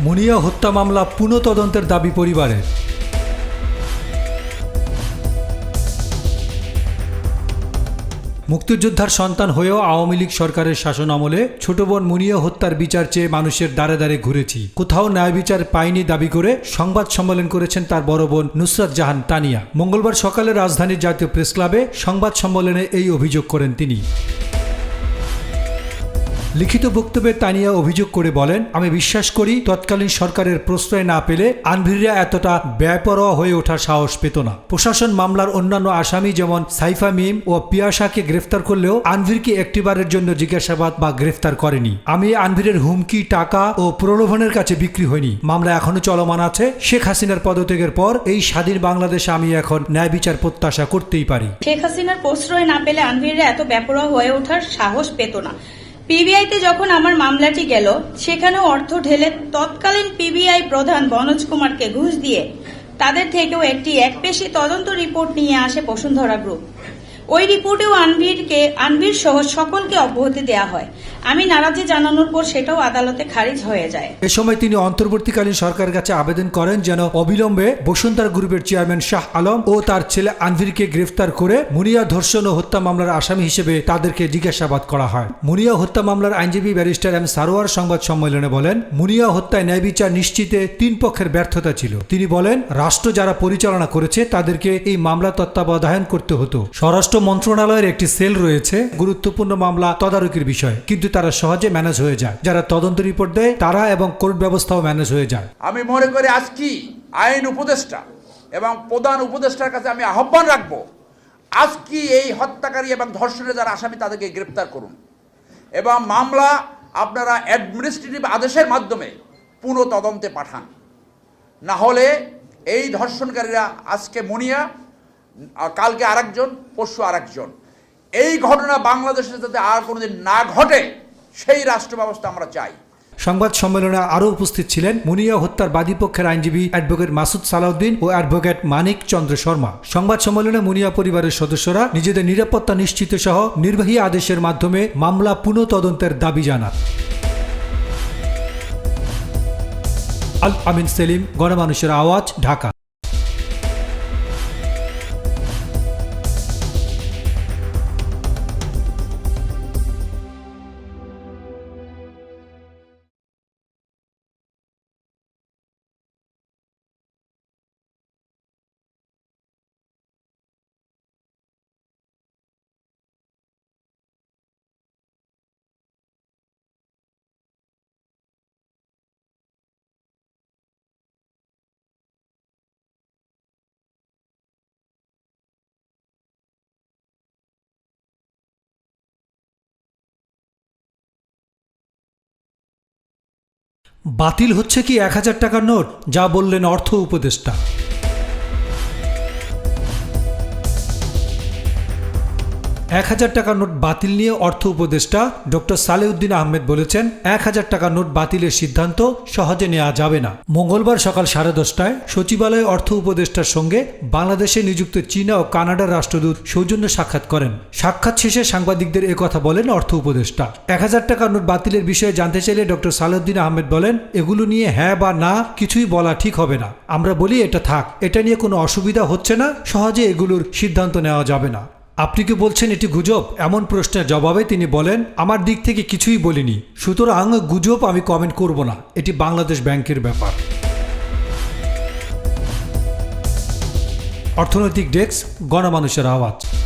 মুনিয়া হত্যা মামলা পুনঃ তদন্তের দাবি পরিবারের। মুক্তিযোদ্ধার সন্তান হয়েও আওয়ামী লীগ সরকারের শাসন আমলে ছোট বোন মুনিয়া হত্যার বিচার চেয়ে মানুষের দ্বারে দ্বারে ঘুরেছি। কোথাও ন্যায় বিচার পাইনি দাবি করে সংবাদ সম্মেলন করেছেন তার বড় বোন নুসরাত জাহান তানিয়া। মঙ্গলবার সকালে রাজধানীর জাতীয় প্রেস ক্লাবে সংবাদ সম্মেলনে এই অভিযোগ করেন তিনি। লিখিত বক্তব্যে তানিয়া অভিযোগ করে বলেন, আমি বিশ্বাস করি তৎকালীন সরকারের প্রশ্রয় না পেলে আনভিররা এতটা ব্যয়পরোয়া হয়ে ওঠার সাহস পেত না। প্রশাসন মামলার অন্যান্য আসামি যেমন সাইফা মিম ও পিয়াশাকে গ্রেফতার করলেও আনভিরকে একটিবারের জন্য জিজ্ঞাসাবাদ বা গ্রেফতার করেনি। আমি আনভিরের হুমকি, টাকা ও প্রলোভনের কাছে বিক্রি হয়নি মামলা এখনও চলমান আছে। শেখ হাসিনার পদত্যাগের পর এই স্বাধীন বাংলাদেশে আমি এখন ন্যায় বিচার প্রত্যাশা করতেই পারি। শেখ হাসিনার প্রশ্রয় না পেলে আনভিররা এত ব্যাপরোয়া হয়ে ওঠার সাহস পেত না। পিবিআইতে যখন আমার মামলাটি গেল, সেখানেও অর্থ ঢেলে তৎকালীন পিবিআই প্রধান বনোজ কুমারকে ঘুষ দিয়ে তাদের থেকেও একটি একপেশি তদন্ত রিপোর্ট নিয়ে আসে বসুন্ধরা গ্রুপ। ওই রিপোর্টেও আনভীরকে আনভীর সহ সকলকে অব্যাহতি দেওয়া হয়। আমি নারাজি জানানোর পর সেটাও আদালতে খারিজ হয়ে যায়। এ সময় তিনি অন্তর্বর্তীকালীন সরকারের কাছে আবেদন করেন যেন অবিলম্বে বসুন্ধরা গ্রুপের চেয়ারম্যান শাহ আলম ও তার ছেলে আনভিরকে গ্রেফতার করে মুনিয়া ধর্ষণ ও হত্যা মামলার আসামি হিসেবে তাদেরকে জিজ্ঞাসাবাদ করা হয়। মুনিয়া হত্যা মামলার আইনজীবী ব্যারিস্টার এম সারোয়ার সংবাদ সম্মেলনে বলেন, মুনিয়া হত্যায় ন্যায় বিচার নিশ্চিতে তিন পক্ষের ব্যর্থতা ছিল। তিনি বলেন, রাষ্ট্র যারা পরিচালনা করেছে তাদেরকে এই মামলা তত্ত্বাবধায়ন করতে হতো। স্বরাষ্ট্র মন্ত্রণালয়ের একটি সেল রয়েছে। গুরুত্বপূর্ণ মামলা তদারকির বিষয়। কিন্তু তারা সহজে ম্যানেজ হয়ে যায়। যারা তদন্ত রিপোর্ট দেয়, তারা এবং কোর্ট ব্যবস্থাও ম্যানেজ হয়ে যায়। আমি মনে করি আজকে আইন উপদেষ্টা এবং প্রধান উপদেষ্টার কাছে আমি আহ্বান রাখব আজকে এই হত্যাকারী এবং ধর্ষণের যারা আসামি তাদেরকে গ্রেপ্তার করুন। এবং মামলা আপনারা অ্যাডমিনিস্ট্রেটিভ আদেশের মাধ্যমে পুনঃ তদন্তে পাঠান। না হলে এই ধর্ষণকারীরা আজকে মনিয়া, কালকে আরেকজন, পরশু আরেকজন। এই ঘটনা বাংলাদেশে যাতে আর কোনোদিন না ঘটে সেই রাষ্ট্র ব্যবস্থা আমরা চাই। সংবাদ সম্মেলনে আরও উপস্থিত ছিলেন মুনিয়া হত্যার বাদীপক্ষের আইনজীবী অ্যাডভোকেট মাসুদ সালাউদ্দিন ও অ্যাডভোকেট মানিক চন্দ্র শর্মা। সংবাদ সম্মেলনে মুনিয়া পরিবারের সদস্যরা নিজেদের নিরাপত্তা নিশ্চিত সহ নির্বাহী আদেশের মাধ্যমে মামলা পুনঃ তদন্তের দাবি জানান। আল আমিন সেলিম, গণমানুষের আওয়াজ, ঢাকা। বাতিল হচ্ছে কি এক হাজার টাকার নোট? যা বললেন অর্থ উপদেষ্টা। এক হাজার টাকার নোট বাতিল নিয়ে অর্থ উপদেষ্টা ডক্টর সালেউদ্দিন আহমেদ বলেছেন, এক হাজার টাকা নোট বাতিলের সিদ্ধান্ত সহজে নেওয়া যাবে না। মঙ্গলবার সকাল সাড়ে দশটায় সচিবালয় অর্থ উপদেষ্টার সঙ্গে বাংলাদেশে নিযুক্ত চীনা ও কানাডার রাষ্ট্রদূত সৌজন্য সাক্ষাৎ করেন। সাক্ষাৎ শেষে সাংবাদিকদের কথা বলেন অর্থ উপদেষ্টা। এক হাজার টাকা নোট বাতিলের বিষয়ে জানতে চাইলে ডক্টর সালেউদ্দিন আহমেদ বলেন, এগুলো নিয়ে হ্যাঁ বা না কিছুই বলা ঠিক হবে না। আমরা বলি, এটা থাক। এটা নিয়ে কোনো অসুবিধা হচ্ছে না। সহজে এগুলোর সিদ্ধান্ত নেওয়া যাবে না। আপনি কি বলছেন এটি গুজব? এমন প্রশ্নের জবাবে তিনি বলেন, আমার দিক থেকে কিছুই বলিনি। সুতরাং গুজব আমি কমেন্ট করব না। এটি বাংলাদেশ ব্যাংকের ব্যাপার। অর্থনৈতিক ডেস্ক, গণমানুষের আওয়াজ।